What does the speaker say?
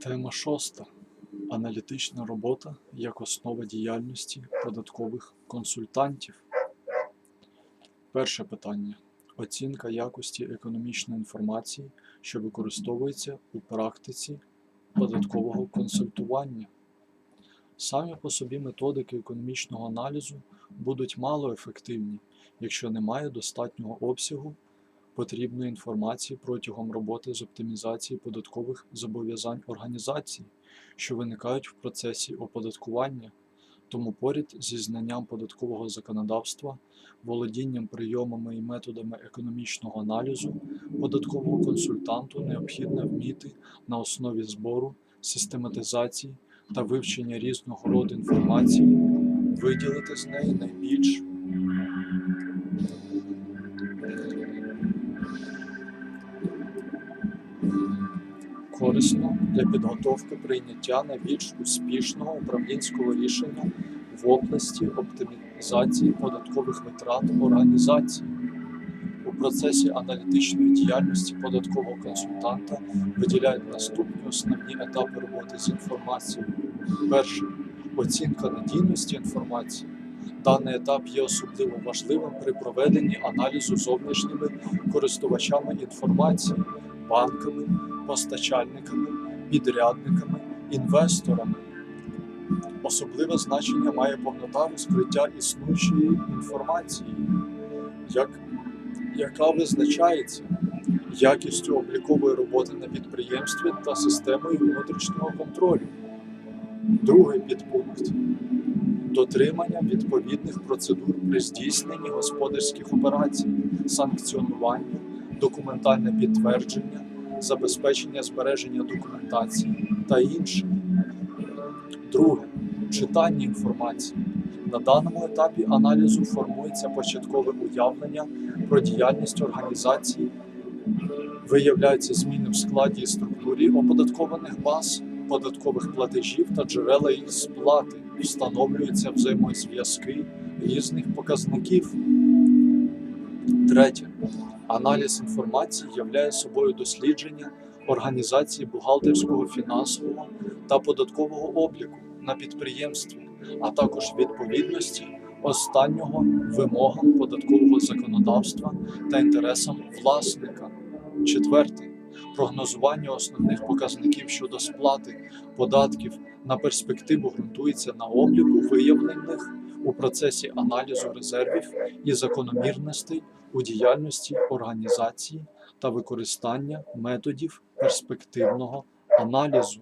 Тема шоста. Аналітична робота як основа діяльності податкових консультантів. Перше питання. Оцінка якості економічної інформації, що використовується у практиці податкового консультування. Самі по собі методики економічного аналізу будуть малоефективні, якщо немає достатнього обсягу потрібної інформації протягом роботи з оптимізації податкових зобов'язань організацій, що виникають в процесі оподаткування. Тому поряд зі знанням податкового законодавства, володінням прийомами і методами економічного аналізу, податкового консультанту необхідно вміти на основі збору, систематизації та вивчення різного роду інформації виділити з неї найбільш корисно для підготовки прийняття найбільш успішного управлінського рішення в області оптимізації податкових витрат організації. У процесі аналітичної діяльності податкового консультанта виділяють наступні основні етапи роботи з інформацією. Перше оцінка надійності інформації. Даний етап є особливо важливим при проведенні аналізу зовнішніми користувачами інформації, банками, постачальниками, підрядниками, інвесторами. Особливе значення має повнота розкриття існуючої інформації, як, яка визначається якістю облікової роботи на підприємстві та системою внутрішнього контролю. Другий підпункт дотримання відповідних процедур при здійсненні господарських операцій, санкціонування, документальне підтвердження, забезпечення збереження документації та інше. Друге читання інформації. На даному етапі аналізу формується початкове уявлення про діяльність організації, виявляються зміни в складі і структурі оподаткованих баз, податкових платежів та джерела їх сплати, встановлюються взаємозв'язки різних показників. Третє. Аналіз інформації являє собою дослідження організації бухгалтерського, фінансового та податкового обліку на підприємстві, а також відповідності останнього вимогам податкового законодавства та інтересам власника. Четверте. Прогнозування основних показників щодо сплати податків на перспективу ґрунтується на обліку виявлених у процесі аналізу резервів і закономірностей у діяльності організації та використання методів перспективного аналізу.